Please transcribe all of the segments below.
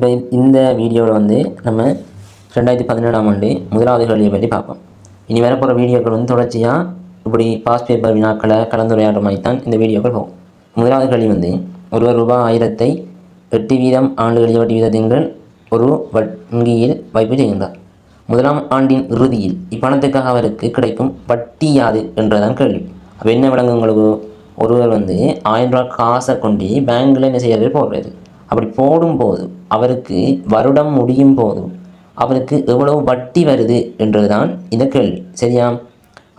இப்போ இந்த வீடியோவில் வந்து நம்ம ரெண்டாயிரத்தி பதினேழாம் ஆண்டு முதலாவது கேள்வியை பற்றி பார்ப்போம். இனி வரப்போகிற வீடியோக்கள் வந்து தொடர்ச்சியாக இப்படி பாஸ் பேப்பர் வினாக்களை கலந்துரையாடுற மாதிரி தான் இந்த வீடியோக்கள் போகும். முதலாவது கேள்வி வந்து ஒருவர் ரூபாய் ஆயிரத்தை எட்டு வீதம் ஆண்டுகளில் வட்டி வீதத்தின்கள் ஒரு வங்கியில் வைப்பு செய்கின்றார். முதலாம் ஆண்டின் இறுதியில் இப்பணத்துக்காக அவருக்கு கிடைக்கும் வட்டி யாது என்றதான் கேள்வி. அப்போ என்ன விளங்குங்களுக்கு ஒருவர் வந்து ஆயிரம் ரூபாய் காசை கொண்டு பேங்க்கில் என்ன செய்யறது? போடுறது. அப்படி போடும்போது அவருக்கு வருடம் முடியும் போதும் அவருக்கு எவ்வளவு வட்டி வருது என்றதுதான் இந்த கேள்வி. சரியா?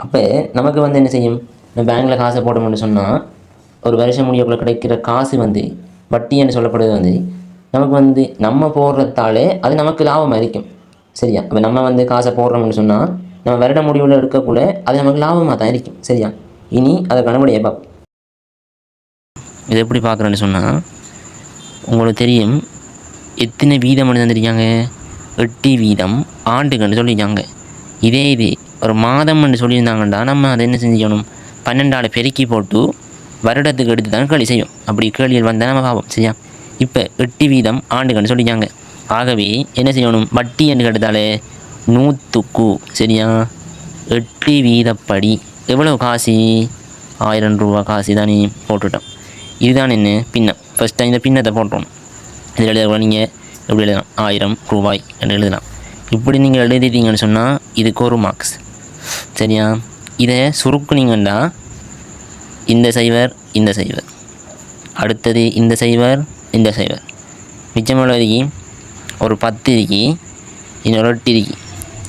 அப்போ நமக்கு வந்து என்ன செய்யும்? நம்ம பேங்க்கில் காசை போடணும்னு சொன்னால் ஒரு வருஷம் முடியக்குள்ள கிடைக்கிற காசு வந்து வட்டி என்று சொல்லப்படுறது வந்து நமக்கு வந்து நம்ம போடுறதாலே அது நமக்கு லாபமாக இருக்கும் சரியா? இப்போ நம்ம வந்து காசை போடுறோம்னு சொன்னால் நம்ம வருட முடிவில் எடுக்கக்குள்ள அது நமக்கு லாபமாக தான் இருக்கும் சரியா? இனி அதை கணபடியை பார்ப்போம். இது எப்படி பார்க்குறேன்னு சொன்னால் உங்களுக்கு தெரியும் எத்தனை வீதம் தந்திருக்காங்க? எட்டு வீதம் ஆண்டுகள்னு சொல்லியிருக்காங்க. இதே இது ஒரு மாதம்னு சொல்லியிருந்தாங்கண்டா நம்ம அதை என்ன செஞ்சுக்கணும்? பன்னெண்டாள் பெருக்கி போட்டு வருடத்துக்கு எடுத்து தான் கேள்வி செய்யும். அப்படி கேள்விகள் வந்தால் நம்ம பார்ப்போம் சரியா? இப்போ எட்டு வீதம் ஆண்டுகள்னு சொல்லியிருக்காங்க. ஆகவே என்ன செய்யணும்? வட்டி என்று கெடுத்தாலே நூற்றுக்கு சரியா? எட்டு வீதப்படி. எவ்வளோ காசு? ஆயிரம் ரூபா காசு தானே போட்டுட்டோம். இதுதான் என்ன பின்னம். ஃபஸ்ட்டு இந்த பின்னத்தை போட்டோம். இதில் எழுத நீங்கள் எப்படி எழுதலாம்? ஆயிரம் ரூபாய் என்று எழுதலாம். இப்படி நீங்கள் எழுதிட்டீங்கன்னு சொன்னால் இதுக்கு ஒரு மார்க்ஸ் சரியா? இதை சுருக்குனீங்கன்னா இந்த சைவர் இந்த சைவர் அடுத்தது இந்த சைவர் இந்த சைவர் மிச்சம் எவ்வளோ ஒரு பத்து இருக்கி இன்னொரு எட்டு இருக்கி.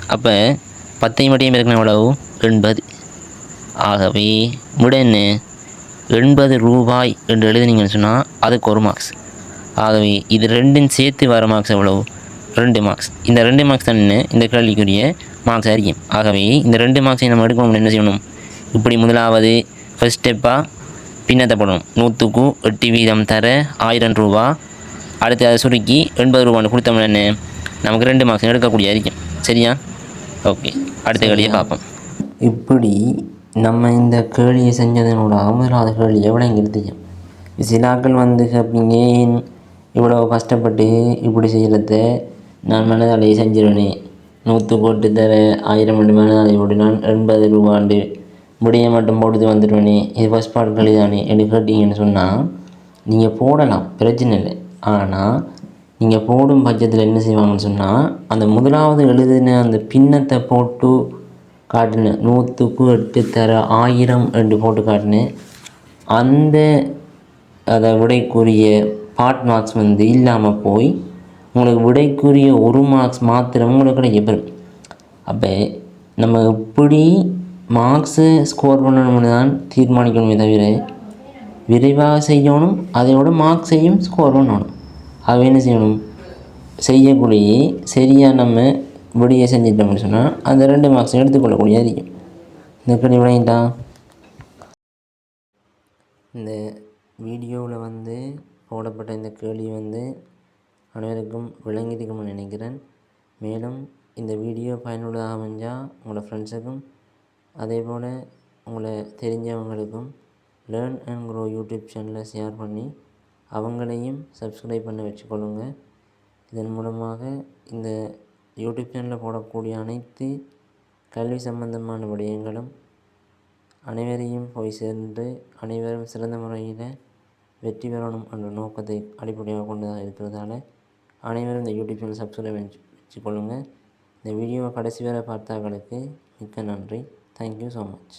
அப்போ பத்தையும் மட்டும் இருக்கணும் எவ்வளவு எண்பது. ஆகவே விட என்ன எண்பது ரூபாய் என்று எழுதினீங்கன்னு சொன்னால் அதுக்கு ஒரு மார்க்ஸ் ஆகவே இது ரெண்டும் சேர்த்து வர மார்க்ஸ் எவ்வளோ ரெண்டு மார்க்ஸ் இந்த ரெண்டு மார்க்ஸ் தான் இந்த கேள்விக்குரிய மார்க்ஸ் அறியும் ஆகவே இந்த ரெண்டு மார்க்ஸை நம்ம எடுக்கணும் என்ன செய்யணும்? இப்படி முதலாவது ஃபஸ்ட் ஸ்டெப்பாக பின்னத்தப்படணும் நூற்றுக்கு எட்டு வீதம் தர ஆயிரம் ரூபா. அடுத்து அதை சுருக்கி எண்பது ரூபான்னு கொடுத்தோம்னு நமக்கு ரெண்டு மார்க்ஸ் எடுக்கக்கூடிய அறிக்கும் சரியா? ஓகே. அடுத்த கேள்வியை பார்ப்போம். இப்படி நம்ம இந்த கேள்வியை செஞ்சதனோட முதலாவது கேள்வி எவ்வளோ இருந்துச்சு சிலாக்கள் வந்து கேட்பீங்க ஏன் இவ்வளோ கஷ்டப்பட்டு இப்படி செய்கிறத நான் மனதாலையை செஞ்சிருவேனே. நூற்று போட்டு தர ஆயிரம் ரெண்டு மனதாலை போட்டு நான் எண்பது ரூபாண்டு முடிய மட்டும் போட்டு வந்துடுவேனே இது ஃபஸ்ட் பார்ட் கேள்வி தானே என்று கேட்டிங்கன்னு சொன்னால் நீங்கள் போடலாம் பிரச்சனை இல்லை. ஆனால் நீங்கள் போடும் பட்சத்தில் என்ன செய்வாங்கன்னு சொன்னால் அந்த முதலாவது எழுதின அந்த பின்னத்தை போட்டு காட்டினேன் நூற்றுக்கு எட்டு தர ஆயிரம் என்று போட்டு காட்டினேன் அந்த அதை விடைக்குரிய பார்ட் மார்க்ஸ் வந்து இல்லாமல் போய் உங்களுக்கு விடைக்குரிய ஒரு மார்க்ஸ் மாத்திரம் உங்களுக்கு கிடைக்கப்பெறும் அப்போ நம்ம எப்படி மார்க்ஸு ஸ்கோர் பண்ணணும்னு தான் தீர்மானிக்கணுமே தவிர விரைவாக செய்யணும் அதையோட மார்க்ஸையும் ஸ்கோர் பண்ணணும். அதை என்ன செய்யணும்? செய்யக்கூடிய சரியாக நம்ம விடிய செஞ்சிட்டோம்னு சொன்னால் அந்த ரெண்டு மார்க்ஸ் எடுத்துக்கொள்ளக்கூடிய இருக்கும். இந்த கேள்வி விளங்கிட்டா? இந்த வீடியோவில் வந்து போடப்பட்ட இந்த கேள்வி வந்து அனைவருக்கும் விளங்கியிருக்கும்னு நினைக்கிறேன். மேலும் இந்த வீடியோ பயனுள்ளதாக அமைஞ்சால் உங்களோட ஃப்ரெண்ட்ஸுக்கும் அதே போல் உங்களை தெரிஞ்சவங்களுக்கும் லேர்ன் அண்ட் க்ரோ யூடியூப் சேனலை ஷேர் பண்ணி அவங்களையும் சப்ஸ்கிரைப் பண்ண வச்சுக்கொள்ளுங்க. இதன் மூலமாக இந்த யூடியூப் சேனலில் போடக்கூடிய அனைத்து கல்வி சம்பந்தமான விடயங்களும் அனைவரையும் போய் சேர்ந்து அனைவரும் சிறந்த முறையில் வெற்றி பெறணும் என்ற நோக்கத்தை அடிப்படையாக கொண்டதாக இருக்கிறதால அனைவரும் இந்த யூடியூப் சேனல் சப்ஸ்கிரைப் வச்சு வச்சுக்கொள்ளுங்கள் இந்த வீடியோவை கடைசி வரை பார்த்தாக்களுக்கு மிக்க நன்றி. Thank you so much